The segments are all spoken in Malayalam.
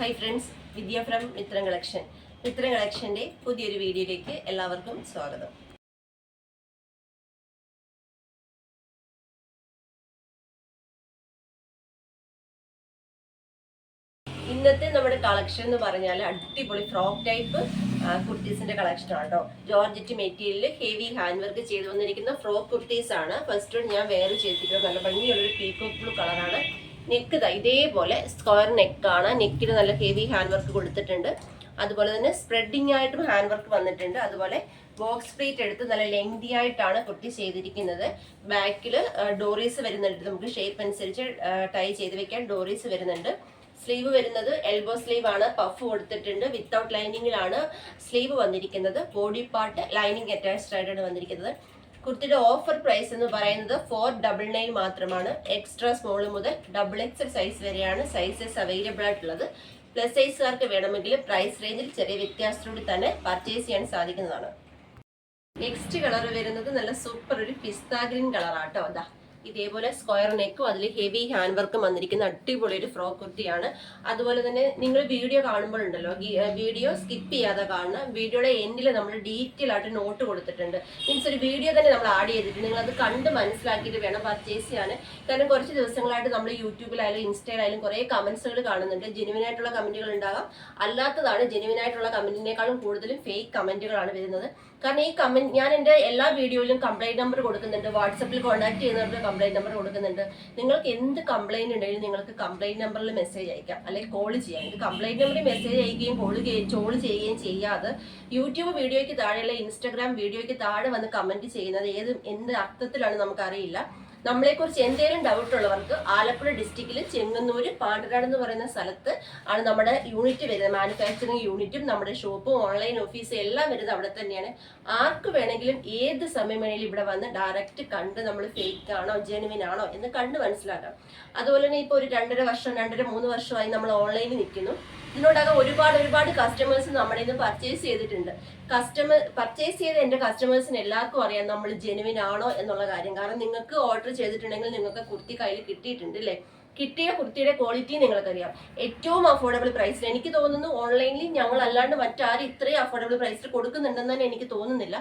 Hi friends Vidya from Mithram collection Mithram കളക്ഷന്റെ പുതിയൊരു വീഡിയോയിലേക്ക് എല്ലാവർക്കും സ്വാഗതം. ഇന്നത്തെ നമ്മുടെ കളക്ഷൻ എന്ന് പറഞ്ഞാൽ അടിപൊളി ഫ്രോക്ക് ടൈപ്പ് കുർത്തീസിന്റെ കളക്ഷൻ ആണ് കേട്ടോ ജോർജറ്റ് മെറ്റീരിയലിൽ ഹെവി ഹാൻഡ് വർക്ക് ചെയ്തു വന്നിരിക്കുന്ന ഫ്രോക്ക് കുർത്തീസ് ആണ് ഫസ്റ്റ് ഞാൻ വേറെ ചെയ്തിരിക്കുന്നത്. നല്ല ഭംഗിയുള്ളൊരു പീക്കോ ബ്ലൂ കളറാണ് നെക്ക് ഇതാ ഇതേപോലെ സ്ക്വയർ നെക്കാണ് നെക്കിന് നല്ല ഹെവി ഹാൻഡ് വർക്ക് കൊടുത്തിട്ടുണ്ട്. അതുപോലെ തന്നെ സ്പ്രെഡിങ് ആയിട്ടും ഹാൻഡ് വർക്ക് വന്നിട്ടുണ്ട്. അതുപോലെ ബോക്സ് പ്ലേറ്റ് എടുത്ത് നല്ല ലെങ്തി ആയിട്ടാണ് കുട്ടി ചെയ്തിരിക്കുന്നത്. ബാക്കിൽ ഡോറീസ് വരുന്നുണ്ട്. നമുക്ക് ഷേപ്പ് അനുസരിച്ച് ടൈ ചെയ്ത് വെക്കാൻ ഡോറീസ് വരുന്നുണ്ട്. സ്ലീവ് വരുന്നത് എൽബോ സ്ലീവ് ആണ്. പഫ് കൊടുത്തിട്ടുണ്ട്. വിത്തൗട്ട് ലൈനിങ്ങിലാണ് സ്ലീവ് വന്നിരിക്കുന്നത്. ബോഡി പാർട്ട് ലൈനിങ് അറ്റാച്ച്ഡ് ആയിട്ടാണ് വന്നിരിക്കുന്നത്. കുർത്തിയുടെ ഓഫർ പ്രൈസ് എന്ന് പറയുന്നത് ഫോർ ഡബിൾ നയൻ മാത്രമാണ്. എക്സ്ട്രാ സ്മോൾ മുതൽ ഡബിൾ എക്സൽ സൈസ് വരെയാണ് സൈസസ് അവൈലബിൾ ആയിട്ടുള്ളത്. പ്ലസ് സൈസുകാർക്ക് വേണമെങ്കിൽ പ്രൈസ് റേഞ്ചിൽ ചെറിയ വ്യത്യാസത്തോടെ തന്നെ പർച്ചേസ് ചെയ്യാൻ സാധിക്കുന്നതാണ്. നെക്സ്റ്റ് കളർ വരുന്നത് നല്ല സൂപ്പർ ഒരു പിസ്ത ഗ്രീൻ കളറാട്ടോ അതാ ഇതേപോലെ സ്ക്വയർ നെക്കും അതിൽ ഹെവി ഹാൻഡ് വർക്കും വന്നിരിക്കുന്ന അടിപൊളി ഒരു ഫ്രോക്ക് കുർത്തിയാണ്. അതുപോലെ തന്നെ നിങ്ങൾ വീഡിയോ കാണുമ്പോഴുണ്ടല്ലോ വീഡിയോ സ്കിപ്പ് ചെയ്യാതെ കാണുന്ന വീഡിയോയുടെ എൻഡിൽ നമ്മൾ ഡീറ്റെയിൽ ആയിട്ട് നോട്ട് കൊടുത്തിട്ടുണ്ട്. മീൻസ് ഒരു വീഡിയോ തന്നെ നമ്മൾ ആഡ് ചെയ്തിട്ട് നിങ്ങൾ അത് കണ്ട് മനസ്സിലാക്കിയിട്ട് വേണം പർച്ചേസ് ചെയ്യാൻ. കാരണം കുറച്ച് ദിവസങ്ങളായിട്ട് നമ്മൾ യൂട്യൂബിലായാലും ഇൻസ്റ്റയിലായാലും കുറേ കമന്റ്സുകൾ കാണുന്നുണ്ട്. ജെനുവിൻ ആയിട്ടുള്ള കമന്റുകൾ ഉണ്ടാകാം. അല്ലാത്തതാണ് ജെനുവിൻ ആയിട്ടുള്ള കമന്റിനേക്കാളും കൂടുതലും ഫേക്ക് കമന്റുകളാണ് വരുന്നത്. കാരണം ഈ കമന്റ് ഞാൻ എന്റെ എല്ലാ വീഡിയോയിലും കംപ്ലൈന്റ് നമ്പർ കൊടുക്കുന്നുണ്ട്. വാട്സപ്പിൽ കോൺടാക്ട് ചെയ്യുന്നവർക്ക് കംപ്ലൈന്റ് നമ്പർ കൊടുക്കുന്നുണ്ട്. നിങ്ങൾക്ക് എന്ത് കംപ്ലൈന്റ് ഉണ്ടെങ്കിലും നിങ്ങൾക്ക് കംപ്ലൈന്റ് നമ്പറിൽ മെസ്സേജ് അയക്കാം. അല്ലെങ്കിൽ കോൾ ചെയ്യാം. ഇത് കംപ്ലൈന്റ് നമ്പറിൽ മെസ്സേജ് അയക്കുകയും കോൾ ചോൾ ചെയ്യുകയും ചെയ്യാതെ യൂട്യൂബ് വീഡിയോയ്ക്ക് താഴെയുള്ള ഇൻസ്റ്റാഗ്രാം വീഡിയോയ്ക്ക് താഴെ വന്ന് കമന്റ് ചെയ്യുന്നത് ഏത് എന്ത് അർത്ഥത്തിലാണ് നമുക്കറിയില്ല. നമ്മളെക്കുറിച്ച് എന്തെങ്കിലും ഡൗട്ട് ഉള്ളവർക്ക് ആലപ്പുഴ ഡിസ്ട്രിക്റ്റിൽ ചെങ്ങന്നൂർ പാണ്ടനാട് എന്ന് പറയുന്ന സ്ഥലത്ത് ആണ് നമ്മുടെ യൂണിറ്റ് വരുന്നത്. മാനുഫാക്ചറിങ് യൂണിറ്റും നമ്മുടെ ഷോപ്പും ഓൺലൈൻ ഓഫീസും എല്ലാം വരുന്നത് അവിടെ തന്നെയാണ്. ആർക്ക് വേണമെങ്കിലും ഏത് സമയം വേണമെങ്കിലും ഇവിടെ വന്ന് ഡയറക്റ്റ് കണ്ട് നമ്മൾ ഫേക്ക് ആണോ ജെനുവിൻ ആണോ എന്ന് കണ്ട് മനസ്സിലാക്കാം. അതുപോലെ തന്നെ ഇപ്പോൾ ഒരു രണ്ടര വർഷം രണ്ടര മൂന്ന് വർഷമായി നമ്മൾ ഓൺലൈനിൽ നിൽക്കുന്നു. ഇതിനോടകം ഒരുപാട് ഒരുപാട് കസ്റ്റമേഴ്സ് നമ്മുടെ നിന്ന് പർച്ചേസ് ചെയ്തിട്ടുണ്ട്. കസ്റ്റമർ പർച്ചേസ് ചെയ്ത എന്റെ കസ്റ്റമേഴ്സിന് എല്ലാവർക്കും അറിയാം നമ്മൾ ജെനുവിൻ ആണോ എന്നുള്ള കാര്യം. കാരണം നിങ്ങൾക്ക് ഓർഡർ ചെയ്തിട്ടുണ്ടെങ്കിൽ നിങ്ങൾക്ക് കുർത്തി കയ്യിൽ കിട്ടിയിട്ടുണ്ട് അല്ലേ? കിട്ടിയ കുർത്തിയുടെ ക്വാളിറ്റി നിങ്ങൾക്കറിയാം. ഏറ്റവും അഫോർഡബിൾ പ്രൈസിൽ എനിക്ക് തോന്നുന്നു ഓൺലൈനിൽ ഞങ്ങൾ അല്ലാണ്ട് മറ്റാരും ഇത്രയും അഫോർഡബിൾ പ്രൈസിൽ കൊടുക്കുന്നുണ്ടെന്ന് തന്നെ എനിക്ക് തോന്നുന്നില്ല.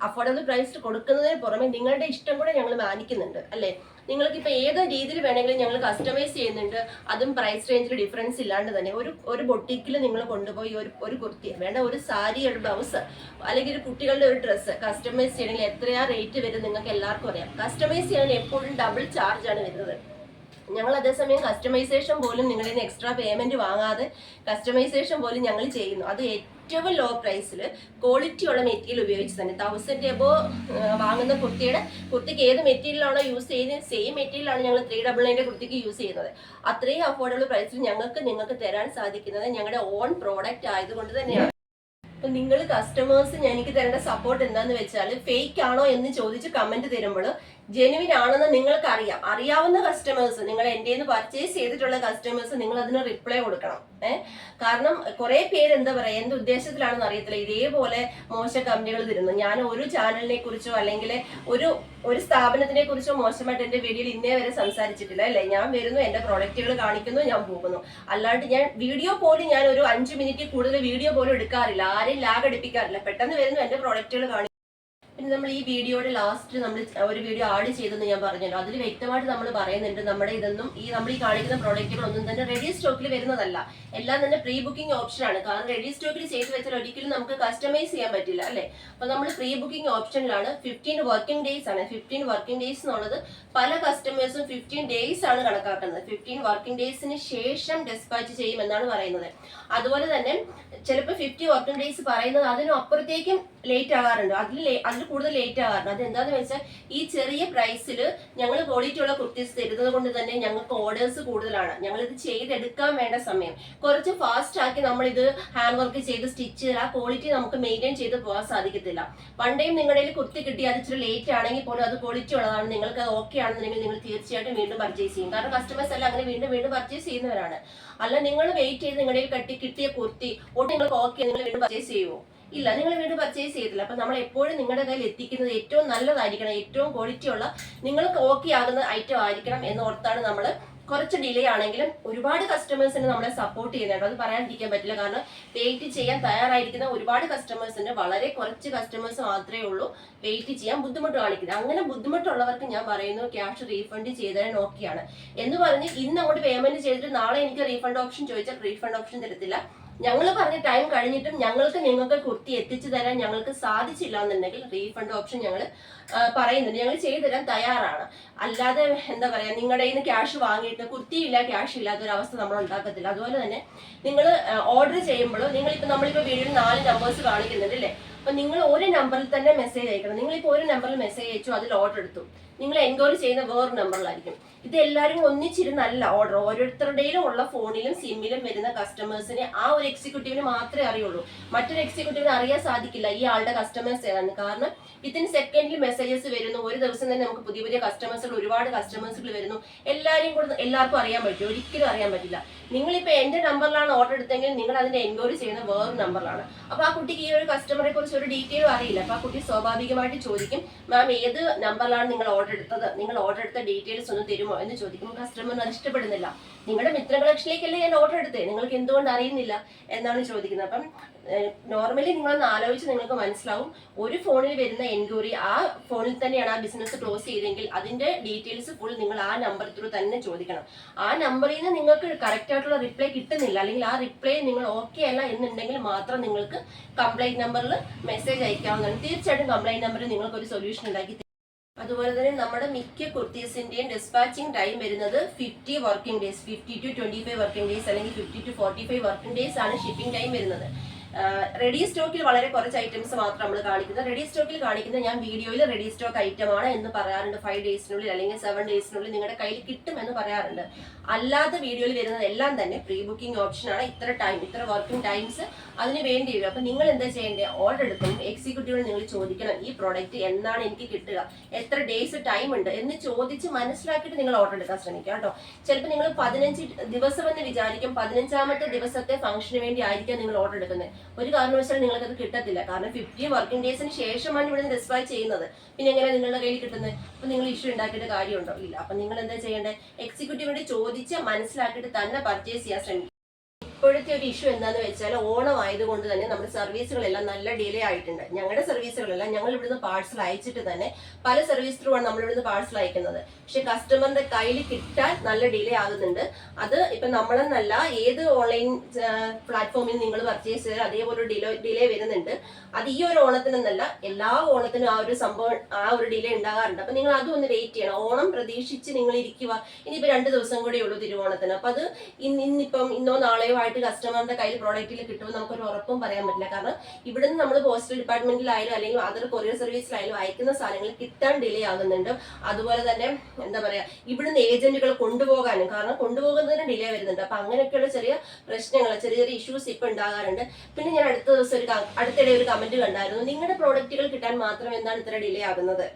അഫോർഡബിൾ പ്രൈസ് കൊടുക്കുന്നതിന് പുറമെ നിങ്ങളുടെ ഇഷ്ടം കൂടെ ഞങ്ങൾ മാനിക്കുന്നുണ്ട് അല്ലേ? നിങ്ങൾക്ക് ഇപ്പൊ ഏത് രീതിയിൽ വേണമെങ്കിലും ഞങ്ങൾ കസ്റ്റമൈസ് ചെയ്യുന്നുണ്ട് അതും പ്രൈസ് റേഞ്ചിൽ ഡിഫറൻസ് ഇല്ലാണ്ട് തന്നെ. ഒരു ഒരു ബൊട്ടിക്കിൽ നിങ്ങൾ കൊണ്ടുപോയി ഒരു ഒരു കുർത്തി വേണ്ട ഒരു സാരി ഒരു ബ്ലൗസ് അല്ലെങ്കിൽ ഒരു കുട്ടികളുടെ ഒരു ഡ്രസ്സ് കസ്റ്റമൈസ് ചെയ്യണമെങ്കിൽ എത്രയാ റേറ്റ് വരും നിങ്ങൾക്ക് എല്ലാവർക്കും അറിയാം. കസ്റ്റമൈസ് ചെയ്യണമെങ്കിൽ എപ്പോഴും ഡബിൾ ചാർജ് ആണ് വരുന്നത്. ഞങ്ങൾ അതേസമയം കസ്റ്റമൈസേഷൻ പോലും നിങ്ങളിൽ നിന്ന് എക്സ്ട്രാ പേയ്മെന്റ് വാങ്ങാതെ കസ്റ്റമൈസേഷൻ പോലും ഞങ്ങൾ ചെയ്യുന്നു. അത് ഏറ്റവും ലോ പ്രൈസിൽ ക്വാളിറ്റി ഉള്ള മെറ്റീരിയൽ ഉപയോഗിച്ച് തന്നെ തൗസൻഡ് എബോ വാങ്ങുന്ന കുർത്തിയുടെ കുർത്തിക്ക് ഏത് മെറ്റീരിയലാണോ യൂസ് ചെയ്യുന്നത് സെയിം മെറ്റീരിയലാണ് ഞങ്ങൾ ത്രീ ഡബിൾ നയന്റെ കുർത്തിക്ക് യൂസ് ചെയ്യുന്നത്. അത്രയും അഫോർഡബിൾ പ്രൈസിൽ ഞങ്ങൾക്ക് നിങ്ങൾക്ക് തരാൻ സാധിക്കുന്നത് ഞങ്ങളുടെ ഓൺ പ്രോഡക്റ്റ് ആയതുകൊണ്ട് തന്നെയാണ്. അപ്പം നിങ്ങൾ കസ്റ്റമേഴ്സ് എനിക്ക് തരേണ്ട സപ്പോർട്ട് എന്താന്ന് വെച്ചാൽ ഫേക്ക് ആണോ എന്ന് ചോദിച്ച് കമന്റ് തരുമ്പോൾ ജെനുവിൻ ആണെന്ന് നിങ്ങൾക്ക് അറിയാം അറിയാവുന്ന കസ്റ്റമേഴ്സ് നിങ്ങൾ എന്റെ നിന്ന് പർച്ചേസ് ചെയ്തിട്ടുള്ള കസ്റ്റമേഴ്സ് നിങ്ങൾ അതിന് റിപ്ലൈ കൊടുക്കണം. ഏഹ് കാരണം കുറെ പേര് എന്താ പറയാ എന്ത് ഉദ്ദേശത്തിലാണെന്ന് അറിയത്തില്ല. ഇതേപോലെ മോശ കമ്പനികൾ തരുന്നു ഞാൻ ഒരു ചാനലിനെ കുറിച്ചോ അല്ലെങ്കിൽ ഒരു ഒരു സ്ഥാപനത്തിനെ കുറിച്ചോ മോശമായിട്ട് എന്റെ വീഡിയോയിൽ ഇന്നേ വരെ സംസാരിച്ചിട്ടില്ല അല്ലേ? ഞാൻ വരുന്നു എന്റെ പ്രോഡക്റ്റുകൾ കാണിക്കുന്നു ഞാൻ പോകുന്നു. അല്ലാണ്ട് ഞാൻ വീഡിയോ പോലും ഞാൻ ഒരു അഞ്ച് മിനിറ്റ് കൂടുതൽ വീഡിയോ പോലും എടുക്കാറില്ല. ആരെയും ലാഗ് അടിപ്പിക്കാറില്ല. പെട്ടെന്ന് വരുന്നു എന്റെ പ്രോഡക്റ്റുകൾ കാണിക്കുന്നു. പിന്നെ നമ്മൾ ഈ വീഡിയോയുടെ ലാസ്റ്റ് നമ്മൾ ഒരു വീഡിയോ ആഡ് ചെയ്തെന്ന് ഞാൻ പറഞ്ഞല്ലോ. അതിൽ വ്യക്തമായിട്ട് നമ്മൾ പറയുന്നുണ്ട് നമ്മുടെ ഇതൊന്നും ഈ നമ്മൾ ഈ കാണിക്കുന്ന പ്രോഡക്റ്റുകളൊന്നും തന്നെ റെഡി സ്റ്റോക്കിൽ വരുന്നതല്ല. എല്ലാം തന്നെ പ്രീ ബുക്കിംഗ് ഓപ്ഷനാണ് കാരണം റെഡി സ്റ്റോക്കിൽ ചെയ്ത് വെച്ചാൽ ഒരിക്കലും നമുക്ക് കസ്റ്റമൈസ് ചെയ്യാൻ പറ്റില്ല അല്ലേ? അപ്പൊ നമ്മൾ പ്രീ ബുക്കിംഗ് ഓപ്ഷനിലാണ് ഫിഫ്റ്റീൻ വർക്കിംഗ് ഡേയ്സ് ആണ്. ഫിഫ്റ്റീൻ വർക്കിംഗ് ഡേയ്സ് എന്നുള്ളത് പല കസ്റ്റമേഴ്സും ഫിഫ്റ്റീൻ ഡേയ്സ് ആണ് കണക്കാക്കുന്നത്. ഫിഫ്റ്റീൻ വർക്കിംഗ് ഡേയ്സിന് ശേഷം ഡെസ്പാച്ച് ചെയ്യുമെന്നാണ് പറയുന്നത്. അതുപോലെ തന്നെ ചിലപ്പോൾ ഫിഫ്റ്റി വർക്കിംഗ് ഡേയ്സ് പറയുന്നത് അതിനപ്പുറത്തേക്കും ലേറ്റ് ആകാറുണ്ട് അതിൽ അതിൽ കൂടുതൽ ലേറ്റ് ആകാറുണ്ട് അത് എന്താണെന്ന് വെച്ചാൽ ഈ ചെറിയ പ്രൈസിൽ ഞങ്ങൾ ക്വാളിറ്റി ഉള്ള കുർത്തീസ് തരുന്നത് കൊണ്ട് തന്നെ ഞങ്ങൾക്ക് ഓർഡേഴ്സ് കൂടുതലാണ്. ഞങ്ങൾ ഇത് ചെയ്തെടുക്കാൻ വേണ്ട സമയം. കുറച്ച് ഫാസ്റ്റ് ആക്കി നമ്മൾ ഇത് ഹാൻഡ് വർക്ക് ചെയ്ത് സ്റ്റിച്ച് ആ ക്വാളിറ്റി നമുക്ക് മെയിന്റെയിൻ ചെയ്ത് പോകാൻ സാധിക്കത്തില്ല. പണ്ടേയും നിങ്ങളുടെ കുർത്തി കിട്ടി അത് ഇച്ചിരി ലേറ്റ് ആണെങ്കിൽ പോലും അത് ക്വാളിറ്റി ഉള്ളതാണ്. നിങ്ങൾക്ക് അത് ഓക്കെ ആണെന്നുണ്ടെങ്കിൽ നിങ്ങൾ തീർച്ചയായിട്ടും വീണ്ടും പർച്ചേസ് ചെയ്യും. കാരണം കസ്റ്റമേഴ്സ് എല്ലാം അങ്ങനെ വീണ്ടും വീണ്ടും പർച്ചേസ് ചെയ്യുന്നവരാണ്. അല്ല നിങ്ങൾ വെയിറ്റ് ചെയ്ത് നിങ്ങളുടെ കട്ടി കിട്ടിയ കുർത്തി ഒട്ടും നിങ്ങൾക്ക് ഓക്കെ നിങ്ങൾ വീണ്ടും പർച്ചേസ് ചെയ്യുമോ ഇല്ല നിങ്ങൾ വീണ്ടും പർച്ചേസ് ചെയ്തില്ല അപ്പൊ നമ്മൾ എപ്പോഴും നിങ്ങളുടെ കയ്യിൽ എത്തിക്കുന്നത് ഏറ്റവും നല്ലതായിരിക്കണം ഏറ്റവും ക്വാളിറ്റി ഉള്ള നിങ്ങൾക്ക് ഓക്കെ ആകുന്ന ഐറ്റം ആയിരിക്കണം എന്ന് ഓർത്താണ് നമ്മൾ കുറച്ച് ഡിലേ ആണെങ്കിലും ഒരുപാട് കസ്റ്റമേഴ്സിന് നമ്മളെ സപ്പോർട്ട് ചെയ്യുന്നുണ്ട് അത് പറയാണ്ടിരിക്കാൻ പറ്റില്ല. കാരണം വെയിറ്റ് ചെയ്യാൻ തയ്യാറായിരിക്കുന്ന ഒരുപാട് കസ്റ്റമേഴ്സിന് വളരെ കുറച്ച് കസ്റ്റമേഴ്സ് മാത്രമേ ഉള്ളൂ വെയിറ്റ് ചെയ്യാൻ ബുദ്ധിമുട്ട് കാണിക്കുന്നത്. അങ്ങനെ ബുദ്ധിമുട്ടുള്ളവർക്ക് ഞാൻ പറയുന്നു ക്യാഷ് റീഫണ്ട് ചെയ്തതിന് ഓക്കെയാണ് എന്ന് പറഞ്ഞ് ഇന്ന് അങ്ങോട്ട് പേയ്മെന്റ് ചെയ്തിട്ട് നാളെ എനിക്ക് റീഫണ്ട് ഓപ്ഷൻ ചോദിച്ചാൽ റീഫണ്ട് ഓപ്ഷൻ തരത്തില്ല. ഞങ്ങൾ പറഞ്ഞ ടൈം കഴിഞ്ഞിട്ടും ഞങ്ങൾക്ക് നിങ്ങൾക്ക് കുർത്തി എത്തിച്ചു തരാൻ ഞങ്ങൾക്ക് സാധിച്ചില്ല എന്നുണ്ടെങ്കിൽ റീഫണ്ട് ഓപ്ഷൻ ഞങ്ങൾ പറയുന്നുണ്ട്. ഞങ്ങൾ ചെയ്തു തരാൻ തയ്യാറാണ്. അല്ലാതെ എന്താ പറയാ നിങ്ങളുടെ നിന്ന് ക്യാഷ് വാങ്ങിയിട്ട് കുർത്തിയില്ല ക്യാഷ് ഇല്ലാത്ത ഒരു അവസ്ഥ നമ്മൾ ഉണ്ടാക്കത്തില്ല. അതുപോലെ തന്നെ നിങ്ങൾ ഓർഡർ ചെയ്യുമ്പോൾ നിങ്ങളിപ്പോൾ നമ്മളിപ്പോ വീടിന് നാല് നമ്പേഴ്സ് കാണിക്കുന്നുണ്ട് അല്ലേ? അപ്പൊ നിങ്ങൾ ഒരു നമ്പറിൽ തന്നെ മെസ്സേജ് അയക്കണം. നിങ്ങളിപ്പോൾ ഒരു നമ്പറിൽ മെസ്സേജ് അയച്ചു അതിൽ ഓർഡർ എടുത്തു. നിങ്ങൾ എൻക്വയറി ചെയ്യുന്ന വേറൊരു നമ്പറിലായിരിക്കും ഇത് എല്ലാവരും ഒന്നിച്ചിരുന്നല്ല ഓർഡർ ഓരോരുത്തരുടെയും ഉള്ള ഫോണിലും സിമ്മിലും വരുന്ന കസ്റ്റമേഴ്സിനെ ആ ഒരു എക്സിക്യൂട്ടീവിന് മാത്രമേ അറിയുള്ളൂ. മറ്റൊരു എക്സിക്യൂട്ടീവിന് അറിയാൻ സാധിക്കില്ല ഈ ആളുടെ കസ്റ്റമേഴ്സ് ഏതാണ്. കാരണം ഇതിന് സെക്കൻഡിൽ മെസ്സേജസ് വരുന്നു. ഒരു ദിവസം തന്നെ നമുക്ക് പുതിയ പുതിയ കസ്റ്റമേഴ്സുകൾ ഒരുപാട് കസ്റ്റമേഴ്സുകൾ വരുന്നു. എല്ലാവരെയും കൂടെ എല്ലാവർക്കും അറിയാൻ പറ്റും. ഒരിക്കലും അറിയാൻ പറ്റില്ല. നിങ്ങളിപ്പോൾ എന്റെ നമ്പറിലാണ് ഓർഡർ എടുത്തെങ്കിൽ നിങ്ങൾ അതിന്റെ എൻക്വയറി ചെയ്യുന്ന വേറൊരു നമ്പറിലാണ്. അപ്പോൾ ആ കുട്ടിക്ക് ഈ ഒരു കസ്റ്റമറെ കുറിച്ച് ഒരു ഡീറ്റെയിലും അറിയില്ല. അപ്പോൾ ആ കുട്ടി സ്വാഭാവികമായിട്ട് ചോദിക്കും മാം ഏത് നമ്പറിലാണ് നിങ്ങൾ ഓർഡർ എടുത്തത്? നിങ്ങൾ ഓർഡർ എടുത്ത ഡീറ്റെയിൽസ് ഒന്ന് തരുമോ? എന്ന് ചോദിക്കുമ്പോൾ കസ്റ്റമറിന് അത് ഇഷ്ടപ്പെടുന്നില്ല നിങ്ങളുടെ മിത്ര കളക്ഷനിലേക്കല്ലേ ഞാൻ ഓർഡർ എടുത്തേ? നിങ്ങൾക്ക് എന്തുകൊണ്ട് അറിയുന്നില്ല? എന്നാണ് ചോദിക്കുന്നത്. അപ്പം നോർമലി നിങ്ങളൊന്ന് ആലോചിച്ച് നിങ്ങൾക്ക് മനസ്സിലാവും. ഒരു ഫോണിൽ വരുന്ന എൻക്വയറി ആ ഫോണിൽ തന്നെയാണ് ആ ബിസിനസ് ക്ലോസ് ചെയ്തെങ്കിൽ അതിന്റെ ഡീറ്റെയിൽസ് ഫുൾ നിങ്ങൾ ആ നമ്പർ ത്രൂ തന്നെ ചോദിക്കണം. ആ നമ്പറിൽ നിന്ന് നിങ്ങൾക്ക് കറക്റ്റ് ആയിട്ടുള്ള റിപ്ലൈ കിട്ടുന്നില്ല. അല്ലെങ്കിൽ ആ റിപ്ലൈ നിങ്ങൾ ഓക്കെ അല്ല എന്നുണ്ടെങ്കിൽ മാത്രം നിങ്ങൾക്ക് കംപ്ലൈന്റ് നമ്പറിൽ മെസ്സേജ് അയക്കാവുന്നതാണ്. തീർച്ചയായിട്ടും കംപ്ലൈന്റ് നമ്പറിൽ നിങ്ങൾക്ക് ഒരു സൊല്യൂഷൻ ഉണ്ടാക്കി അതുപോലെ തന്നെ നമ്മുടെ മിക്ക കുർത്തീസിന്റെയും ഡിസ്പാച്ചിങ് ടൈം വരുന്നത് fifty working days fifty to twenty five working days അല്ലെങ്കിൽ fifty to forty five working days ആണ് ഷിപ്പിംഗ് ടൈം വരുന്നത്. റെഡി സ്റ്റോക്കിൽ വളരെ കുറച്ച് ഐറ്റംസ് മാത്രം നമ്മൾ കാണിക്കുന്നത്. റെഡി സ്റ്റോക്കിൽ കാണിക്കുന്നത് ഞാൻ വീഡിയോയിൽ റെഡി സ്റ്റോക്ക് ഐറ്റം ആണ് എന്ന് പറയാറുണ്ട്. ഫൈവ് ഡേയ്സിനുള്ളിൽ അല്ലെങ്കിൽ സെവൻ ഡേയ്സിനുള്ളിൽ നിങ്ങളുടെ കയ്യിൽ കിട്ടും എന്ന് പറയാറുണ്ട്. അല്ലാത്ത വീഡിയോയിൽ വരുന്നത് എല്ലാം തന്നെ പ്രീ ബുക്കിംഗ് ഓപ്ഷൻ ആണ്. ഇത്ര ടൈം ഇത്ര വർക്കിംഗ് ടൈംസ് അതിന് വേണ്ടി വരും. അപ്പൊ നിങ്ങൾ എന്താ ചെയ്യേണ്ടത്? ഓർഡർ എടുക്കും എക്സിക്യൂട്ടീവിനോട് നിങ്ങൾ ചോദിക്കണം ഈ പ്രോഡക്റ്റ് എന്നാണ് എനിക്ക് കിട്ടുക? എത്ര ഡേയ്സ് ടൈം ഉണ്ട്? എന്ന് ചോദിച്ച് മനസ്സിലാക്കിയിട്ട് നിങ്ങൾ ഓർഡർ എടുക്കാൻ ശ്രമിക്കുക കേട്ടോ. ചിലപ്പോൾ നിങ്ങൾ പതിനഞ്ച് ദിവസം എന്ന് വിചാരിക്കും. പതിനഞ്ചാമത്തെ ദിവസത്തെ ഫംഗ്ഷന് വേണ്ടി ആയിരിക്കാം നിങ്ങൾ ഓർഡർ എടുക്കുന്നത്. ഒരു കാരണവശാലും നിങ്ങൾക്ക് അത് കിട്ടത്തില്ല. കാരണം ഫിഫ്റ്റീൻ വർക്കിംഗ് ഡേയ്സിന് ശേഷമാണ് ഇവിടെ ഡിസ്പാച്ച് ചെയ്യുന്നത്. പിന്നെ എങ്ങനെ നിങ്ങളുടെ കയ്യിൽ കിട്ടുന്നത്? അപ്പൊ നിങ്ങൾ ഇഷ്യൂ ഉണ്ടാക്കിയിട്ട് കാര്യമുണ്ടോ? ഇല്ല. അപ്പൊ നിങ്ങൾ എന്താ ചെയ്യേണ്ടത്? എക്സിക്യൂട്ടീവിനോട് ചോദിച്ച് മനസ്സിലാക്കിയിട്ട് തന്നെ പർച്ചേസ് ചെയ്യാൻ ശ്രമിക്കുക. ഇപ്പോഴത്തെ ഒരു ഇഷ്യൂ എന്താന്ന് വെച്ചാൽ ഓണം ആയതുകൊണ്ട് തന്നെ നമ്മുടെ സർവീസുകളെല്ലാം നല്ല ഡിലേ ആയിട്ടുണ്ട്. ഞങ്ങളുടെ സർവീസുകളെല്ലാം ഞങ്ങൾ ഇവിടുന്ന് പാഴ്സൽ അയച്ചിട്ട് തന്നെ പല സർവീസ് ത്രൂ ആണ് നമ്മൾ ഇവിടുന്ന് പാഴ്സൽ അയക്കുന്നത്. പക്ഷെ കസ്റ്റമറിന്റെ കയ്യിൽ കിട്ടാൻ നല്ല ഡിലേ ആകുന്നുണ്ട്. അത് ഇപ്പൊ നമ്മളെന്നല്ല ഏത് ഓൺലൈൻ പ്ലാറ്റ്ഫോമിൽ നിങ്ങൾ പർച്ചേസ് ചെയ്താൽ അതേപോലെ ഡിലേ ഡിലേ വരുന്നുണ്ട്. അത് ഈ ഒരു ഓണത്തിനെന്നല്ല എല്ലാ ഓണത്തിനും ആ ഒരു സംഭവം ആ ഒരു ഡിലേ ഉണ്ടാകാറുണ്ട്. അപ്പൊ നിങ്ങൾ അതും ഒന്ന് വെയിറ്റ് ചെയ്യണം. ഓണം പ്രതീക്ഷിച്ച് നിങ്ങൾ ഇരിക്കുക. ഇനിയിപ്പോ രണ്ട് ദിവസം കൂടെ ഉള്ളൂ തിരുവോണത്തിന്. അപ്പൊ അത് ഇന്ന് ഇന്നിപ്പം ഇന്നോ നാളെയോ കസ്റ്റമറിന്റെ കയ്യിൽ പ്രോഡക്റ്റിൽ കിട്ടുമെന്ന് നമുക്കൊരു ഉറപ്പും പറയാൻ പറ്റില്ല. കാരണം ഇവിടുന്ന് നമ്മൾ പോസ്റ്റൽ ഡിപ്പാർട്ട്മെന്റിലായാലും അല്ലെങ്കിൽ അതർ കൊറിയർ സർവീസിലായാലും അയക്കുന്ന സാധനങ്ങൾ കിട്ടാൻ ഡിലേ ആകുന്നുണ്ട്. അതുപോലെ തന്നെ എന്താ പറയാ ഇവിടുന്ന് ഏജന്റുകൾ കൊണ്ടുപോകാനും കാരണം കൊണ്ടുപോകുന്നതിന് ഡിലേ വരുന്നുണ്ട്. അപ്പൊ അങ്ങനെയൊക്കെയുള്ള ചെറിയ പ്രശ്നങ്ങൾ ചെറിയ ചെറിയ ഇഷ്യൂസ് ഇപ്പൊ ഉണ്ടാകാറുണ്ട്. പിന്നെ ഞാൻ അടുത്ത ദിവസം ഒരു അടുത്തിടെ ഒരു കമന്റ് കണ്ടായിരുന്നു. നിങ്ങളുടെ പ്രോഡക്റ്റുകൾ കിട്ടാൻ മാത്രം എന്താണ് ഇത്ര ഡിലേ ആകുന്നത്?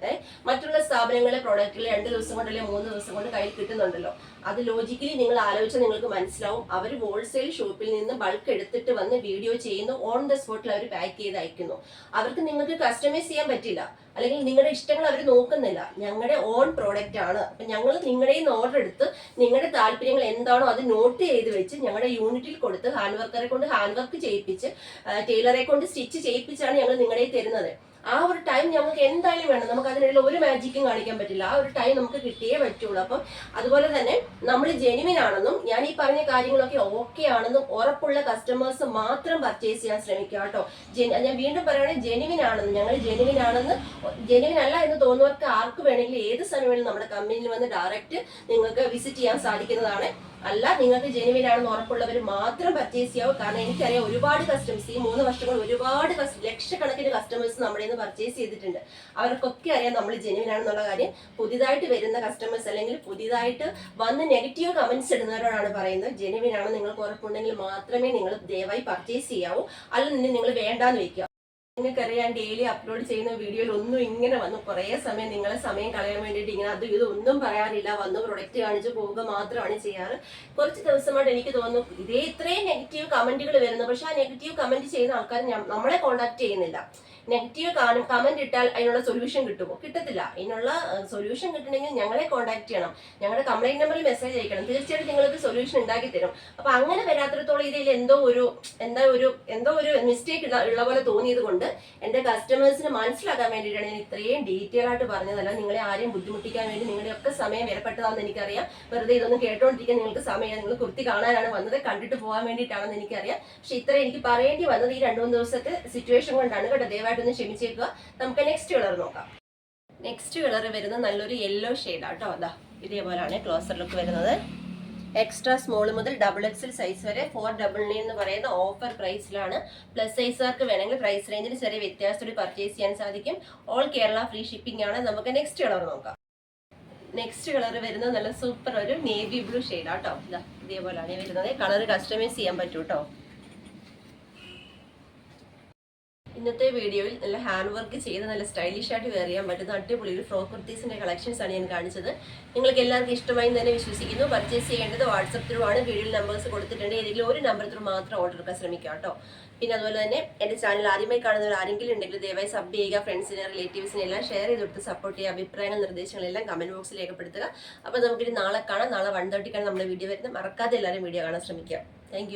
മറ്റുള്ള സ്ഥാപനങ്ങളിലെ പ്രോഡക്റ്റുകൾ രണ്ട് ദിവസം കൊണ്ട് അല്ലെങ്കിൽ മൂന്ന് ദിവസം കൊണ്ട് കയ്യിൽ കിട്ടുന്നുണ്ടല്ലോ. അത് ലോജിക്കലി നിങ്ങൾ ആലോചിച്ചാൽ നിങ്ങൾക്ക് മനസ്സിലാവും. അവർ ഹോൾസെയിൽ ഷോപ്പിൽ നിന്ന് ബൾക്ക് എടുത്തിട്ട് വന്ന് വീഡിയോ ചെയ്യുന്നു. ഓൺ ദ സ്പോട്ടിൽ അവർ പാക്ക് ചെയ്ത് അയക്കുന്നു. അവർക്ക് നിങ്ങൾക്ക് കസ്റ്റമൈസ് ചെയ്യാൻ പറ്റില്ല. അല്ലെങ്കിൽ നിങ്ങളുടെ ഇഷ്ടങ്ങൾ അവർ നോക്കുന്നില്ല. ഞങ്ങളുടെ ഓൺ പ്രോഡക്റ്റ് ആണ്. അപ്പൊ ഞങ്ങൾ നിങ്ങളുടെ നിന്ന് ഓർഡർ എടുത്ത് നിങ്ങളുടെ താല്പര്യങ്ങൾ എന്താണോ അത് നോട്ട് ചെയ്ത് വെച്ച് ഞങ്ങളുടെ യൂണിറ്റിൽ കൊടുത്ത് ഹാൻഡ് വർക്കറെ കൊണ്ട് ഹാൻഡ് വർക്ക് ചെയ്യിപ്പിച്ച് ടൈലറെ കൊണ്ട് സ്റ്റിച്ച് ചെയ്യിപ്പിച്ചാണ് ഞങ്ങൾ നിങ്ങളുടെ തരുന്നത്. ആ ഒരു ടൈം നമുക്ക് എന്തായാലും വേണം. നമുക്ക് അതിനുള്ള ഒരു മാജിക്കും കാണിക്കാൻ പറ്റില്ല. ആ ഒരു ടൈം നമുക്ക് കിട്ടിയേ പറ്റുള്ളൂ. അപ്പം അതുപോലെ തന്നെ നമ്മൾ ജെനുവിൻ ആണെന്നും ഞാൻ ഈ പറഞ്ഞ കാര്യങ്ങളൊക്കെ ഓക്കെ ആണെന്നും ഉറപ്പുള്ള കസ്റ്റമേഴ്സ് മാത്രം പർച്ചേസ് ചെയ്യാൻ ശ്രമിക്കുക കേട്ടോ. ഞാൻ വീണ്ടും പറയുകയാണെങ്കിൽ ജെനുവിൻ ആണെന്ന്. ഞങ്ങൾ ജെനുവിൻ ആണെന്ന് ജെനുവിൻ അല്ല എന്ന് തോന്നുന്നവർക്ക് ആർക്ക് വേണമെങ്കിലും ഏത് സമയം നമ്മുടെ കമ്പനിയിൽ വന്ന് ഡയറക്റ്റ് നിങ്ങൾക്ക് വിസിറ്റ് ചെയ്യാൻ സാധിക്കുന്നതാണ്. അല്ല നിങ്ങൾക്ക് ജെനുവിൻ ആണെന്ന് ഉറപ്പുള്ളവർ മാത്രം പർച്ചേസ് ചെയ്യാവൂ. കാരണം എനിക്കറിയാം ഒരുപാട് കസ്റ്റമേഴ്സ് ഈ മൂന്ന് വർഷം കൊണ്ട് ഒരുപാട് ലക്ഷക്കണക്കിന് കസ്റ്റമേഴ്സ് നമ്മുടെ പർച്ചേസ് ചെയ്തിട്ടുണ്ട്. അവർക്കൊക്കെ അറിയാം നമ്മൾ ജെനുവിൻ ആണെന്നുള്ള കാര്യം. പുതിയതായിട്ട് വരുന്ന കസ്റ്റമേഴ്സ് അല്ലെങ്കിൽ പുതിയതായിട്ട് വന്ന് നെഗറ്റീവ് കമന്റ്സ് ഇടുന്നവരോടാണ് പറയുന്നത്. ജെനുവിൻ ആണെന്ന് നിങ്ങൾക്ക് ഉറപ്പുണ്ടെങ്കിൽ മാത്രമേ നിങ്ങൾ ദയവായി പർച്ചേസ് ചെയ്യാവൂ. അല്ലെങ്കിൽ നിങ്ങൾ വേണ്ടാന്ന് വെക്കുക നിങ്ങൾക്കറിയാം ഡെയിലി അപ്ലോഡ് ചെയ്യുന്ന വീഡിയോയിൽ ഒന്നും ഇങ്ങനെ വന്നു. കുറേ സമയം നിങ്ങളെ സമയം കളയാൻ വേണ്ടിയിട്ട് ഇങ്ങനെ അത് ഇതൊന്നും പറയാറില്ല വന്ന് പ്രൊഡക്റ്റ് കാണിച്ച് പോവുക മാത്രമാണ് ചെയ്യാറ്. കുറച്ച് ദിവസമായിട്ട് എനിക്ക് തോന്നുന്നു ഇതേ ഇത്രയും നെഗറ്റീവ് കമന്റുകൾ വരുന്നു. പക്ഷെ ആ നെഗറ്റീവ് കമന്റ് ചെയ്യുന്ന ആൾക്കാർ നമ്മളെ കോണ്ടാക്ട് ചെയ്യുന്നില്ല. നെഗറ്റീവ് കാണും കമന്റ് ഇട്ടാൽ അതിനുള്ള സൊല്യൂഷൻ കിട്ടുമോ? കിട്ടത്തില്ല. അതിനുള്ള സൊല്യൂഷൻ കിട്ടണമെങ്കിൽ ഞങ്ങളെ കോൺടാക്ട് ചെയ്യണം. ഞങ്ങളുടെ കംപ്ലൈന്റ് നമ്പറിൽ മെസ്സേജ് അയക്കണം. തീർച്ചയായിട്ടും നിങ്ങൾക്ക് സൊല്യൂഷൻ ഉണ്ടാക്കി തരും. അപ്പൊ അങ്ങനെ വരാത്തിടത്തോളം ഇതിൽ എന്തോ ഒരു എന്താ ഒരു എന്തോ ഒരു മിസ്റ്റേക്ക് ഉള്ള പോലെ തോന്നിയത് കൊണ്ട് എന്റെ കസ്റ്റമേഴ്സിന് മനസ്സിലാക്കാൻ വേണ്ടിയിട്ടാണ് ഞാൻ ഇത്രയും ഡീറ്റെയിൽ ആയിട്ട് പറഞ്ഞതല്ല നിങ്ങളെ ആരെയും ബുദ്ധിമുട്ടിക്കാൻ വേണ്ടി നിങ്ങളുടെ ഒക്കെ സമയം വിലപ്പെട്ടതാണെന്ന് എനിക്കറിയാം. വെറുതെ ഇതൊന്നും കേട്ടോണ്ടിരിക്കാൻ നിങ്ങൾക്ക് സമയം നിങ്ങൾ കുർത്തി കാണാനാണ് വന്നത്. കണ്ടിട്ട് പോകാൻ വേണ്ടിയിട്ടാണെന്ന് എനിക്കറിയാം. പക്ഷെ ഇത്ര എനിക്ക് പറയേണ്ടി വന്നത് ഈ രണ്ടു മൂന്ന് ദിവസത്തെ സിറ്റുവേഷൻ കൊണ്ടാണ് കേട്ടോ. ദയവായിട്ടൊന്ന് ക്ഷമിച്ചേക്കുക. നമുക്ക് നെക്സ്റ്റ് കളർ നോക്കാം. നെക്സ്റ്റ് കളർ വരുന്നത് നല്ലൊരു യെല്ലോ ഷെയ്ഡാട്ടോ അതാ ഇതേപോലെയാണ് ക്ലോസർ ലുക്ക് വരുന്നത്. എക്സ്ട്രാ സ്മോൾ മുതൽ ഡബിൾ എക്സൽ സൈസ് വരെ ഫോർ ഡബിൾ നയൻ എന്ന് പറയുന്ന ഓഫർ പ്രൈസിലാണ് പ്ലസ് സൈസുകാർക്ക് വേണമെങ്കിൽ പ്രൈസ് റേഞ്ചിൽ ചെറിയ വ്യത്യാസത്തോടെ പർച്ചേസ് ചെയ്യാൻ സാധിക്കും. ഓൾ കേരള ഫ്രീ ഷിപ്പിംഗ് ആണ്. നമുക്ക് നെക്സ്റ്റ് കളർ നോക്കാം. നെക്സ്റ്റ് കളർ വരുന്നത് നല്ല സൂപ്പർ ഒരു നേവി ബ്ലൂ ഷെയ്ഡാ കേട്ടോ ഇതാ ഇതേപോലെയാണ് വരുന്നത്. കളർ കസ്റ്റമൈസ് ചെയ്യാൻ പറ്റൂ കേട്ടോ ഇന്നത്തെ വീഡിയോയിൽ നല്ല ഹാൻഡ് വർക്ക് ചെയ്ത് നല്ല സ്റ്റൈലിഷ് ആയിട്ട് വെയർ ചെയ്യാൻ പറ്റുന്ന അടിപൊളി ഒരു ഫ്രോക്ക് കുർത്തീസിന്റെ കളക്ഷൻസ് ആണ് ഞാൻ കാണിച്ചത്. നിങ്ങൾക്ക് എല്ലാവർക്കും ഇഷ്ടമായി തന്നെ വിശ്വസിക്കുന്നു. പർച്ചേസ് ചെയ്യേണ്ടത് വാട്സപ്പ് ത്രൂ ആണ്. വീഡിയോയിൽ നമ്പേഴ്സ് കൊടുത്തിട്ടുണ്ട്. ഏതെങ്കിലും ഒരു നമ്പർ ത്രൂ മാത്രം ഓർഡർ എടുക്കാൻ ശ്രമിക്കുക കേട്ടോ. പിന്നെ അതുപോലെ തന്നെ എന്റെ ചാനൽ ആദ്യമായി കാണുന്നവർ ആരെങ്കിലും ഉണ്ടെങ്കിൽ ദയവായി സബ് ചെയ്യുക. ഫ്രണ്ട്സിനെ റിലേറ്റീവ്സിനെ എല്ലാം ഷെയർ ചെയ്ത് കൊടുത്ത് സപ്പോർട്ട് ചെയ്യുക. അഭിപ്രായങ്ങൾ നിർദ്ദേശങ്ങളെല്ലാം കമന്റ് ബോക്സിൽ രേഖപ്പെടുത്തുക. അപ്പോൾ നമുക്കിനി നാളെ കാണാം. നാളെ വൺ തേർട്ടിക്കാണ് നമ്മുടെ വീഡിയോ വരുന്നത്. മറക്കാതെ എല്ലാവരും വീഡിയോ കാണാൻ ശ്രമിക്കുക. താങ്ക്